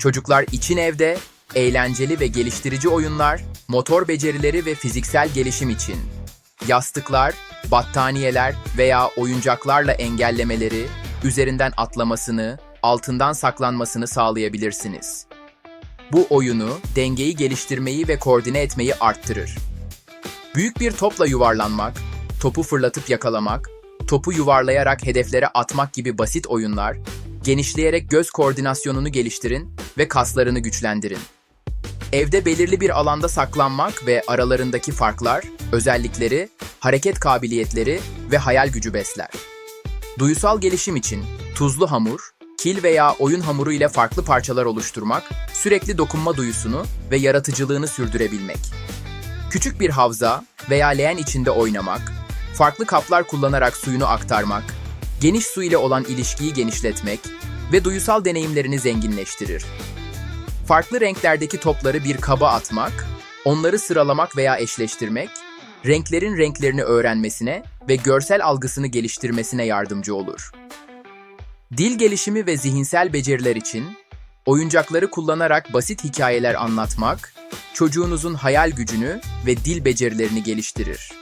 Çocuklar için evde, eğlenceli ve geliştirici oyunlar, motor becerileri ve fiziksel gelişim için. Yastıklar, battaniyeler veya oyuncaklarla engellemeleri, üzerinden atlamasını, altından saklanmasını sağlayabilirsiniz. Bu oyunu, dengeyi geliştirmeyi ve koordine etmeyi arttırır. Büyük bir topla yuvarlanmak, topu fırlatıp yakalamak, topu yuvarlayarak hedeflere atmak gibi basit oyunlar, genişleyerek göz koordinasyonunu geliştirin ve kaslarını güçlendirin. Evde belirli bir alanda saklanmak ve aralarındaki farklar, özellikleri, hareket kabiliyetleri ve hayal gücü besler. Duyusal gelişim için tuzlu hamur, kil veya oyun hamuru ile farklı parçalar oluşturmak, sürekli dokunma duyusunu ve yaratıcılığını sürdürebilmek. Küçük bir havza veya leğen içinde oynamak, farklı kaplar kullanarak suyunu aktarmak, geniş su ile olan ilişkiyi genişletmek ve duyusal deneyimlerini zenginleştirir. Farklı renklerdeki topları bir kaba atmak, onları sıralamak veya eşleştirmek, renklerin renklerini öğrenmesine ve görsel algısını geliştirmesine yardımcı olur. Dil gelişimi ve zihinsel beceriler için oyuncakları kullanarak basit hikayeler anlatmak, çocuğunuzun hayal gücünü ve dil becerilerini geliştirir.